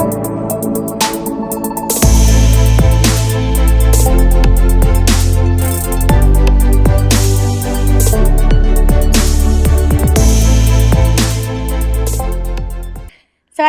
สว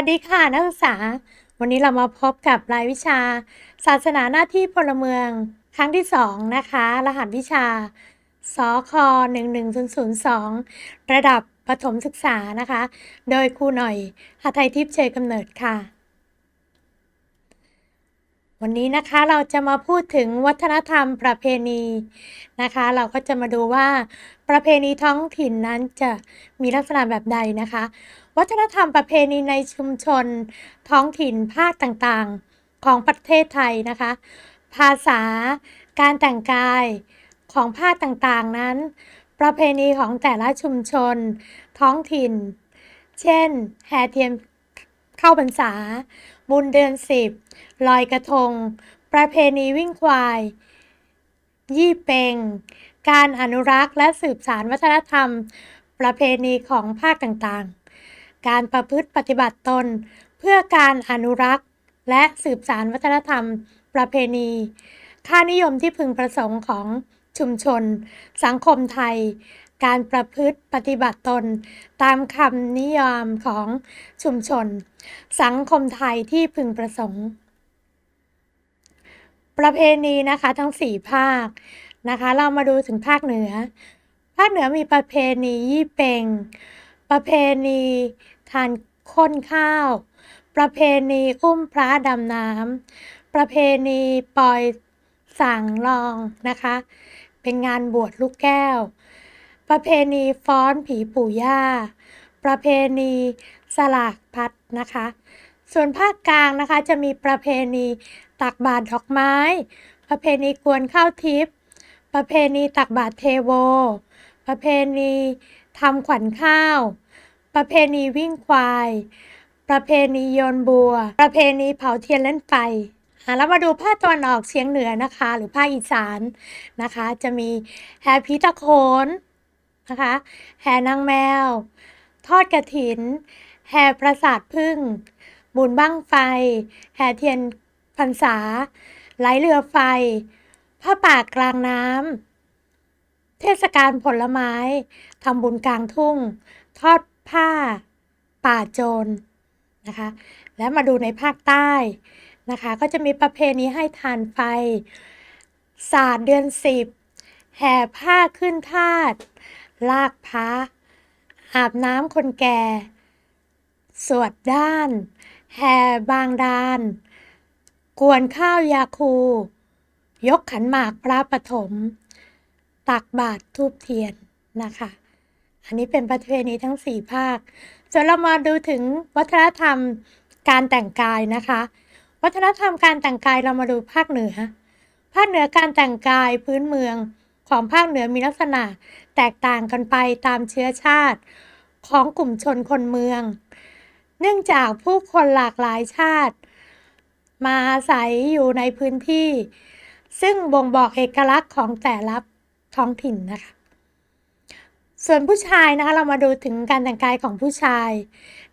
ัสดีค่ะนักศึกษา วันนี้เรามาพบกับรายวิชา ศาสนาหน้าที่พลเมืองครั้งที่ 2 นะคะ รหัสวิชาสค11002 ระดับประถมศึกษานะคะ โดยครูหน่อยหทัยทิพย์เชยกำเนิดค่ะ วันนี้นะคะเราจะมาพูดถึงวัฒนธรรมประเพณีนะคะ เราก็จะมาดูว่าประเพณีท้องถิ่นนั้นจะมีลักษณะแบบใดนะคะ วัฒนธรรมประเพณีในชุมชนท้องถิ่นภาคต่างๆของประเทศไทยนะคะ ภาษาการแต่งกายของภาคต่างๆนั้น ประเพณีของแต่ละชุมชนท้องถิ่น เช่นแห่เทียน เข้าพรรษา บุญเดือนสิบลอยกระทง ประเพณีวิ่งควาย ยี่เปง การอนุรักษ์และสืบสานวัฒนธรรม ประเพณีของภาคต่างๆ การประพฤติปฏิบัติตน เพื่อการอนุรักษ์และสืบสานวัฒนธรรม ประเพณี ค่านิยมที่พึงประสงค์ของชุมชน สังคมไทย การประพฤติปฏิบัติตน ตามคำนิยามของชุมชน สังคมไทยที่พึงประสงค์ ประเพณีนะคะทั้งสี่ภาคนะคะ เรามาดูถึงภาคเหนือ ภาคเหนือมีประเพณียี่เปงประเพณีทานข้นข้าว ประเพณีอุ้มพระดำน้ำประเพณีปล่อยสั่งรองนะคะ เป็นงานบวชลูกแก้ว ประเพณีฟ้อนผีปู่ย่า ประเพณีสลากพัดนะคะ ส่วนภาคกลางนะคะจะมีประเพณีตักบาตรดอกไม้ ประเพณีกวนข้าวทิพย์ ประเพณีตักบาตรเทโว ประเพณีทำขวัญข้าว ประเพณีวิ่งควาย ประเพณีโยนบัว ประเพณีเผาเทียนเล่นไฟแล้วมาดูภาคตะวันออกเฉียงเหนือนะคะ หรือภาคอีสานนะคะ จะมีแห่ผีตะโขน นะคะ แห่นางแมว ทอดกระถิน แห่ประสาทพึ่ง บุญบั้งไฟ แห่เทียนพรรษา ไหลเรือไฟ ผ้าป่ากลางน้ำ เทศกาลผลไม้ ทำบุญกลางทุ่ง ทอดผ้า ป่าโจรนะคะ และมาดูในภาคใต้นะคะ ก็จะมีประเพณีให้ทานไฟ ศาสตร์เดือนสิบแห่ผ้าขึ้นทาส ลากพระอาบน้ำคนแก่ สวดด้าน แห่บางดาน กวนข้าวยาคู ยกขันหมากพระปฐม ตักบาตรทูบเทียนนะคะ อันนี้เป็นประเพณีทั้งสี่ภาคส่วนเรามาดูถึงวัฒนธรรมการแต่งกายนะคะ วัฒนธรรมการแต่งกายเรามาดูภาคเหนือ ภาคเหนือการแต่งกายพื้นเมืองของภาคเหนือมีลักษณะ แตกต่างกันไปตามเชื้อชาติของกลุ่มชนคนเมือง เนื่องจากผู้คนหลากหลายชาติ มาอาศัยอยู่ในพื้นที่ ซึ่งบ่งบอกเอกลักษณ์ของแต่ละท้องถิ่นนะคะ ส่วนผู้ชายนะคะเรามาดูถึงการแต่งกายของผู้ชาย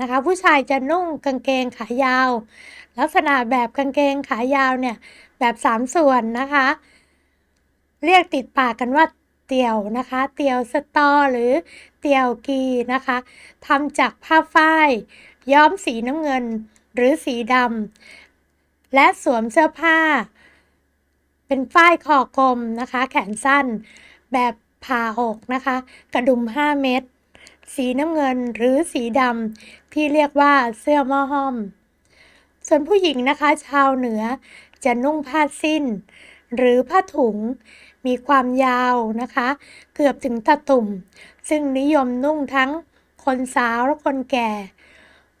นะคะ ผู้ชายจะนุ่งกางเกงขายาว ลักษณะแบบกางเกงขายาวเนี่ยแบบสามส่วนนะคะ เรียกติดปากกันว่า เตี่ยวนะคะ เตี่ยวสตอหรือเตี่ยวกีนะคะทำจากผ้าฝ้าย ย้อมสีน้ำเงินหรือสีดำและสวมเสื้อผ้า เป็นฝ้ายคอกลมนะคะ แขนสั้นแบบผ่าอกนะคะ กระดุม 5 เม็ดสีน้ำเงินหรือสีดำที่เรียกว่าเสื้อม้อห้อม ส่วนผู้หญิงนะคะ ชาวเหนือจะนุ่งผ้าสิ้น หรือผ้าถุง มีความยาวนะคะ เกือบถึงตะตุ่ม ซึ่งนิยมนุ่งทั้งคนสาวและคนแก่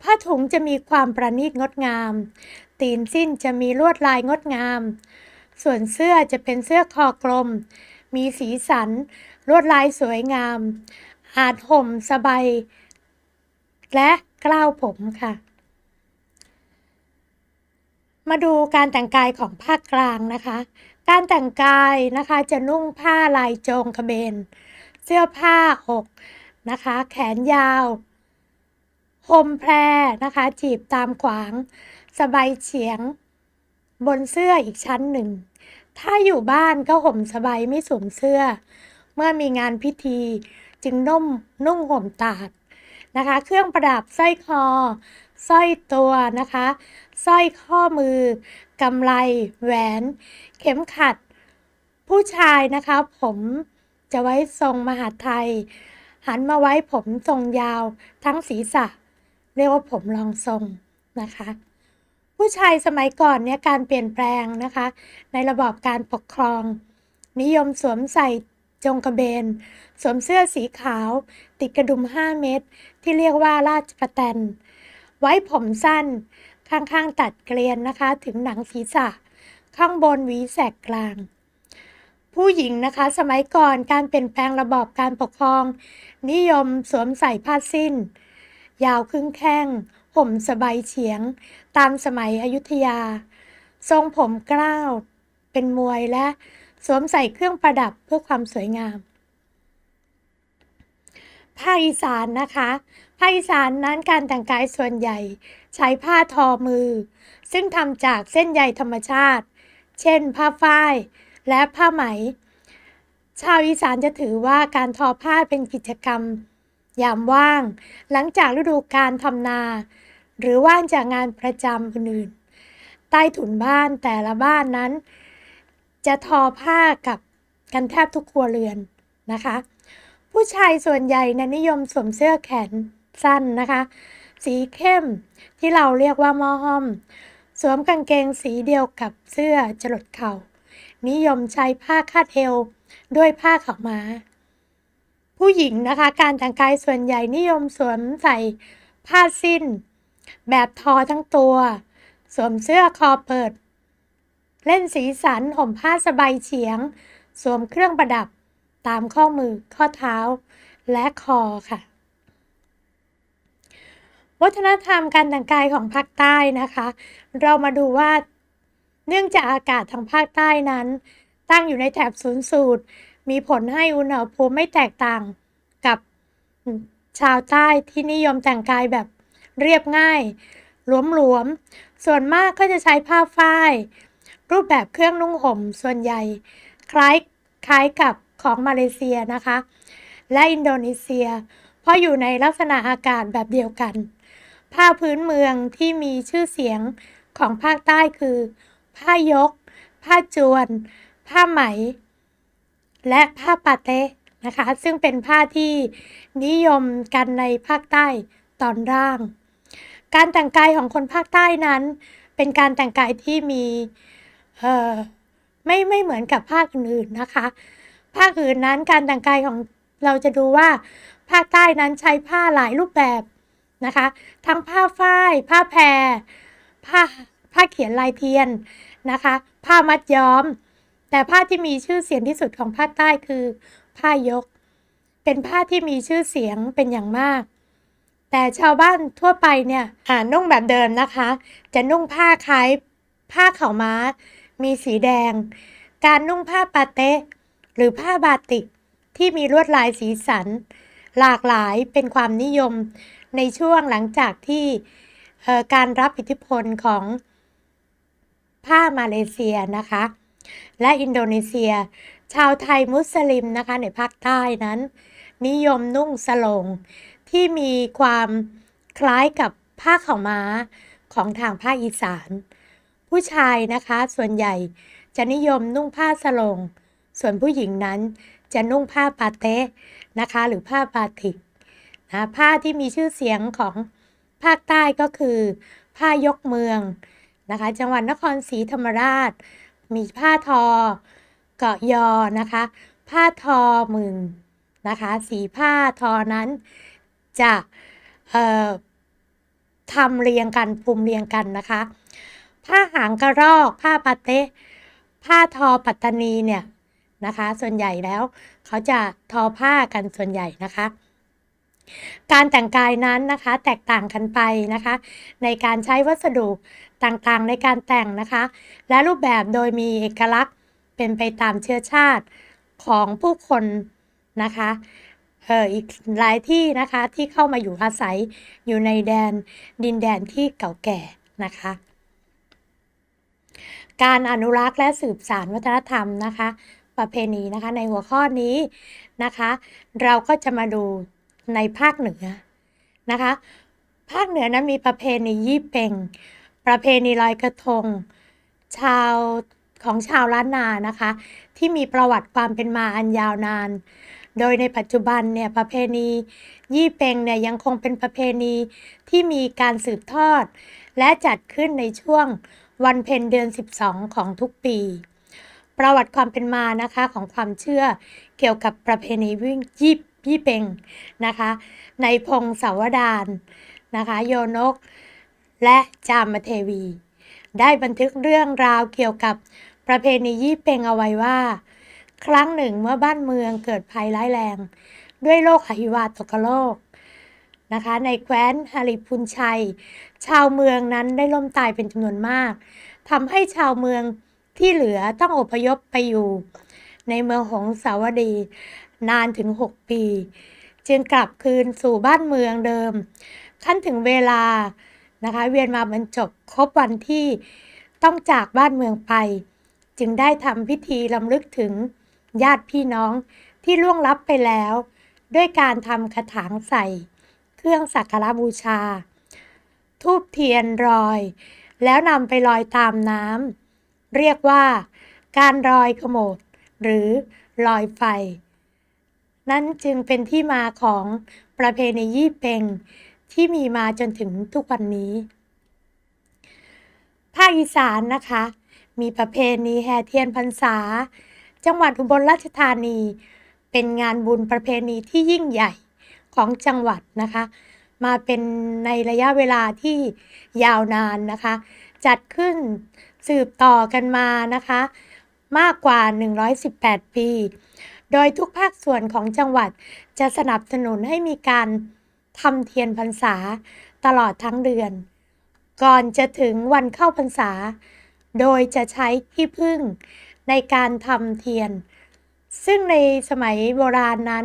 ผ้าถุงจะมีความประณีตงดงาม ตีนสิ้นจะมีลวดลายงดงาม ส่วนเสื้อจะเป็นเสื้อคอกลม มีสีสัน ลวดลายสวยงาม อาจห่มสบายและกล้าวผมค่ะ มาดูการแต่งกายของภาคกลางนะคะ การแต่งกายนะคะจะนุ่งผ้าลายโจงกระเบน เสื้อผ้าอกนะคะ แขนยาวพรมแพรนะคะ จีบตามขวาง สบายเฉียง บนเสื้ออีกชั้นหนึ่ง ถ้าอยู่บ้านก็ห่มสบายไม่สวมเสื้อ เมื่อมีงานพิธีจึงนุ่มนุ่งห่มตาดนะคะ เครื่องประดับสร้อยคอ สร้อยตัวนะคะสร้อยข้อมือกำไรแหวน เข็มขัด ผู้ชายนะคะ ผมจะไว้ทรงมหาไทย หันมาไว้ผมทรงยาวทั้งศีรษะ เรียกว่าผมรองทรงนะคะ ผู้ชายสมัยก่อนเนี่ยการเปลี่ยนแปลงนะคะ ในระบอบการปกครอง นิยมสวมใส่จงกระเบน สวมเสื้อสีขาว ติดกระดุม 5 เม็ดที่เรียกว่าราชประแตน ไว้ผมสั้น ข้างๆตัดเกลียนนะคะ ถึงหนังศีรษะ ข้างบนหวีแสกกลาง ผู้หญิงนะคะ สมัยก่อนการเปลี่ยนแปลงระบอบการปกครอง นิยมสวมใส่ผ้าสิ้น ยาวครึ่งแข้งห่มสบายเฉียง ตามสมัยอยุธยา ทรงผมกล้าว เป็นมวยและสวมใส่เครื่องประดับเพื่อความสวยงาม ภาคอีสานนะคะภาคอีสานนั้นการแต่งกายส่วนใหญ่ ใช้ผ้าทอมือ ซึ่งทำจากเส้นใยธรรมชาติ เช่น ผ้าฝ้าย และผ้าไหม ชาวอีสานจะถือว่าการทอผ้าเป็นกิจกรรม ยามว่าง หลังจากฤดูการทำนา หรือว่างจากงานประจำอื่นๆใต้ถุนบ้านแต่ละบ้านนั้น จะทอผ้ากับกันแทบทุกครัวเรือนนะคะ ผู้ชายส่วนใหญ่นะนิยมสวมเสื้อแขนสั้นนะคะ สีเข้มที่เราเรียกว่ามอห้อม สวมกางเกงสีเดียวกับเสื้อจรดเข่า นิยมใช้ผ้าคาดเอวด้วยผ้าขาวม้า ผู้หญิงนะคะ การแต่งกายส่วนใหญ่นิยมสวมใส่ผ้าสิ้น แบบทอทั้งตัว สวมเสื้อคอเปิด เล่นสีสันห่มผ้าสบายเฉียง สวมเครื่องประดับ ตามข้อมือข้อเท้า และคอค่ะ วัฒนธรรมการแต่งกายของภาคใต้นะคะ เรามาดูว่า เนื่องจากอากาศทางภาคใต้นั้น ตั้งอยู่ในแถบศูนย์สูตร มีผลให้อุณหภูมิไม่แตกต่างกับชาวใต้ที่นิยมแต่งกายแบบเรียบง่ายหลวมๆ ส่วนมากก็จะใช้ผ้าฝ้าย รูปแบบเครื่องนุ่งห่มส่วนใหญ่ คล้ายคล้ายกับ ของมาเลเซียนะคะ และอินโดนีเซีย เพราะอยู่ในลักษณะอากาศแบบเดียวกัน ผ้าพื้นเมืองที่มีชื่อเสียงของภาคใต้คือ ผ้ายก ผ้าจวน ผ้าไหม และผ้าปาเต้นะคะ ซึ่งเป็นผ้าที่นิยมกันในภาคใต้ตอนล่าง การแต่งกายของคนภาคใต้นั้น เป็นการแต่งกายที่มีไม่ไม่เหมือนกับภาคอื่นๆนะคะ ภาคอื่นนั้นการแต่งกายของเราจะดูว่าภาคใต้นั้นใช้ผ้าหลายรูปแบบนะคะ ทั้งผ้าฝ้าย ผ้าแพร ผ้าผ้าเขียนลายเทียนนะคะ ผ้ามัดย้อม แต่ผ้าที่มีชื่อเสียงที่สุดของภาคใต้คือ ผ้ายก เป็นผ้าที่มีชื่อเสียงเป็นอย่างมาก แต่ชาวบ้านทั่วไปเนี่ยอ่านุ่งแบบเดิมนะคะ จะนุ่งผ้าคล้ายผ้าขาวม้า มีสีแดง การนุ่งผ้าปาเต้ หรือผ้าบาติกที่มีลวดลายสีสัน หลากหลายเป็นความนิยมในช่วงหลังจากที่การรับอิทธิพลของผ้ามาเลเซียนะคะ และอินโดนีเซีย ชาวไทยมุสลิมนะคะในภาคใต้นั้น นิยมนุ่งสลงที่มีความคล้ายกับผ้าขาวม้าของทางภาคอีสาน ผู้ชายนะคะส่วนใหญ่จะนิยมนุ่งผ้าสลง ส่วนผู้หญิงนั้นจะนุ่งผ้าปาเต้นะคะ หรือผ้าบาติกนะผ้าที่มีชื่อเสียงของภาคใต้ก็คือ ผ้ายกเมืองนะคะ จังหวัดนครศรีธรรมราช มีผ้าทอ เกาะยอนะคะ ผ้าทอมึงนะคะ สีผ้าทอนั้นจะทำเรียงกันภูมิเรียงกันนะคะ ผ้าหางกระรอก ผ้าปาเต้ผ้าทอปัตตานีเนี่ย นะคะ ส่วนใหญ่แล้วเขาจะทอผ้ากันส่วนใหญ่นะคะ การแต่งกายนั้นนะคะแตกต่างกันไปนะคะ ในการใช้วัสดุต่างๆในการแต่งนะคะ และรูปแบบโดยมีเอกลักษณ์เป็นไปตามเชื้อชาติของผู้คนนะคะเอออีกหลายที่นะคะที่เข้ามาอยู่อาศัยอยู่ในแดนดินแดนที่เก่าแก่นะคะ การอนุรักษ์และสืบสานวัฒนธรรมนะคะ ประเพณีนะคะ ในหัวข้อนี้นะคะ เราก็จะมาดูในภาคเหนือนะคะ ภาคเหนือนั้นมีประเพณียี่เป่ง ประเพณีลอยกระทง ชาวของชาวล้านนานะคะ ที่มีประวัติความเป็นมาอันยาวนาน โดยในปัจจุบันเนี่ยประเพณียี่เปงเนี่ยยังคงเป็นประเพณีที่มีการสืบทอด และจัดขึ้นในช่วงวันเพ็ญเดือน 12 ของทุกปี ประวัติความเป็นมานะคะของความเชื่อเกี่ยวกับประเพณีวิ่งยี่ยี่เปงนะคะ ในพงศาวดารนะคะ โยนก และจามเทวี ได้บันทึกเรื่องราวเกี่ยวกับประเพณียี่เปงเอาไว้ว่า ครั้งหนึ่งเมื่อบ้านเมืองเกิดภัยร้ายแรง ด้วยโรคหิวาตกโรคนะคะในแคว้นฮาริพุนชัย ชาวเมืองนั้นได้ล่มตายเป็นจำนวนมากทำให้ชาวเมือง ที่เหลือต้องอพยพไปอยู่ ในเมืองหงสาวดี นานถึง 6 ปี จึงกลับคืนสู่บ้านเมืองเดิม ขั้นถึงเวลานะคะ เวียนมาบรรจบครบวันที่ต้องจากบ้านเมืองไป จึงได้ทำพิธีลำลึกถึงญาติพี่น้องที่ล่วงลับไปแล้ว ด้วยการทำกระถางใส่ เครื่องสักการบูชา ทูบเทียนรอย แล้วนำไปลอยตามน้ำ เรียกว่า การรอยขโมดหรือลอยไฟ นั่นจึงเป็นที่มาของประเพณียี่เปงที่มีมาจนถึงทุกวันนี้ ภาคอีสานนะคะ มีประเพณีแห่เทียนพรรษา จังหวัดอุบลราชธานี เป็นงานบุญประเพณีที่ยิ่งใหญ่ของจังหวัดนะคะ มาเป็นในระยะเวลาที่ยาวนานนะคะ จัดขึ้น สืบต่อกันมานะคะ มากกว่า 118 ปี โดยทุกภาคส่วนของจังหวัดจะสนับสนุนให้มีการทำเทียนพรรษาตลอดทั้งเดือน ก่อนจะถึงวันเข้าพรรษา โดยจะใช้ที่พึ่งในการทำเทียน ซึ่งในสมัยโบราณนั้น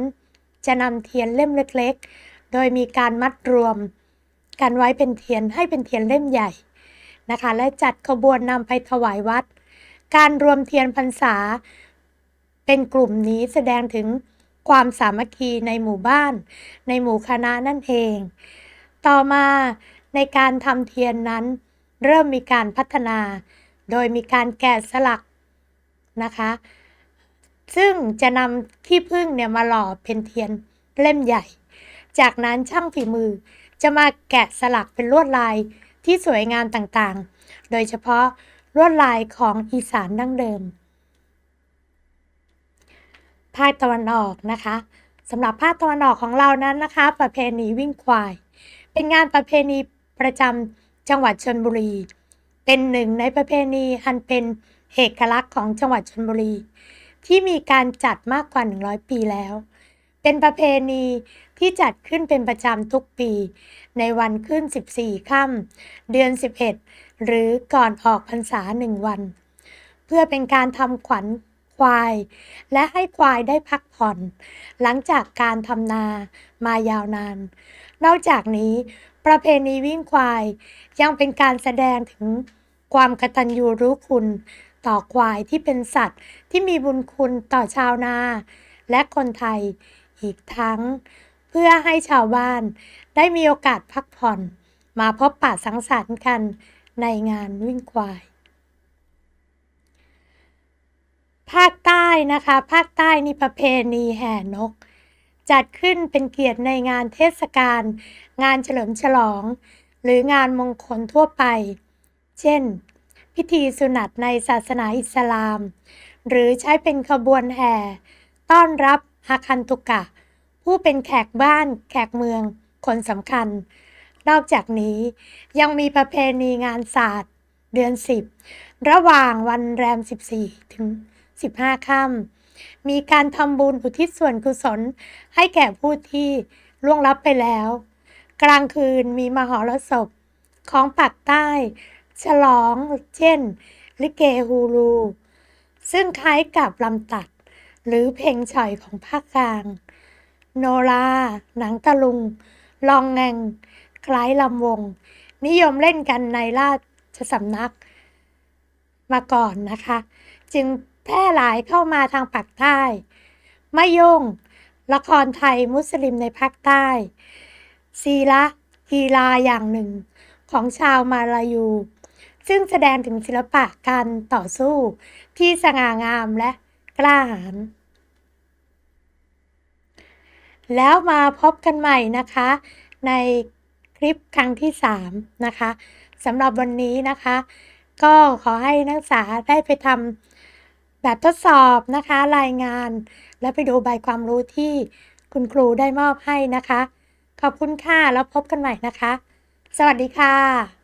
จะนำเทียนเล่มเล็ก ๆ โดยมีการมัดรวม กันไว้เป็นเทียนให้เป็นเทียนเล่มใหญ่ นะคะ และจัดขบวนนำไปถวายวัด การรวมเทียนพรรษา เป็นกลุ่มนี้แสดงถึงความสามัคคีในหมู่บ้าน ในหมู่คณะนั่นเอง ต่อมาในการทำเทียนนั้น เริ่มมีการพัฒนา โดยมีการแกะสลักนะคะ ซึ่งจะนำขี้ผึ้งเนี่ยมาหล่อเป็นเทียนเล่มใหญ่ จากนั้นช่างฝีมือจะมาแกะสลักเป็นลวดลาย ที่สวยงามต่างๆ โดยเฉพาะลวดลายของอีสานดั้งเดิม ภาคตะวันออกนะคะสำหรับภาคตะวันออกของเรานั้นนะคะ ประเพณีวิ่งควาย เป็นงานประเพณีประจำจังหวัดชลบุรี เป็นหนึ่งในประเพณีอันเป็นเอกลักษณ์ของจังหวัดชลบุรี ที่มีการจัดมากกว่า 100 ปีแล้ว เป็นประเพณีที่จัดขึ้นเป็นประจำทุกปี ในวันขึ้น 14 ค่ำเดือน 11 หรือก่อนออกพรรษาหนึ่งวัน เพื่อเป็นการทำขวัญควาย และให้ควายได้พักผ่อน หลังจากการทำนามายาวนาน นอกจากนี้ ประเพณีวิ่งควายยังเป็นการแสดงถึงความกตัญญูรู้คุณต่อควายที่เป็นสัตว์ที่มีบุญคุณต่อชาวนา และคนไทย อีกทั้ง เพื่อให้ชาวบ้านได้มีโอกาสพักผ่อน มาพบปะสังสรรค์กันในงานวิ่งควาย ภาคใต้นะคะ ภาคใต้นี่ประเพณีแห่นก จัดขึ้นเป็นเกียรติในงานเทศกาลงานเฉลิมฉลอง หรืองานมงคลทั่วไป เช่น พิธีสุนัตในศาสนาอิสลาม หรือใช้เป็นขบวนแห่ ต้อนรับอาคันตุกะ ผู้เป็นแขกบ้านแขกเมืองคนสำคัญ นอกจากนี้ยังมีประเพณีงานศาสตร์ เดือน 10 ระหว่างวันแรม 14 ถึง 15 ค่ำมีการทำบุญอุทิศส่วนกุศลให้แก่ผู้ที่ล่วงลับไปแล้ว กลางคืนมีมหรสพของปากใต้ ฉลองเช่น ลิเกฮูลู ซึ่งคล้ายกับลำตัด หรือเพลงฉ่อยของภาคกลาง โนรา หนังตะลุง ลองแงงคล้ายลำวง นิยมเล่นกันในราชสำนักมาก่อนนะคะ จึงแพร่หลายเข้ามาทางปากใต้มะยง ละครไทยมุสลิมในภาคใต้ซีละกีฬาอย่างหนึ่งของชาวมาลายู ซึ่งแสดงถึงศิลปะการต่อสู้ที่สง่างามและกล้าหาญ แล้วมาพบกันใหม่นะคะ ในคลิปครั้งที่ 3 นะคะสำหรับวันนี้นะคะ ก็ขอให้นักศึกษาได้ไปทำแบบทดสอบนะคะ รายงาน และไปดูใบความรู้ที่คุณครูได้มอบให้นะคะ ขอบคุณค่ะ แล้วพบกันใหม่นะคะ สวัสดีค่ะ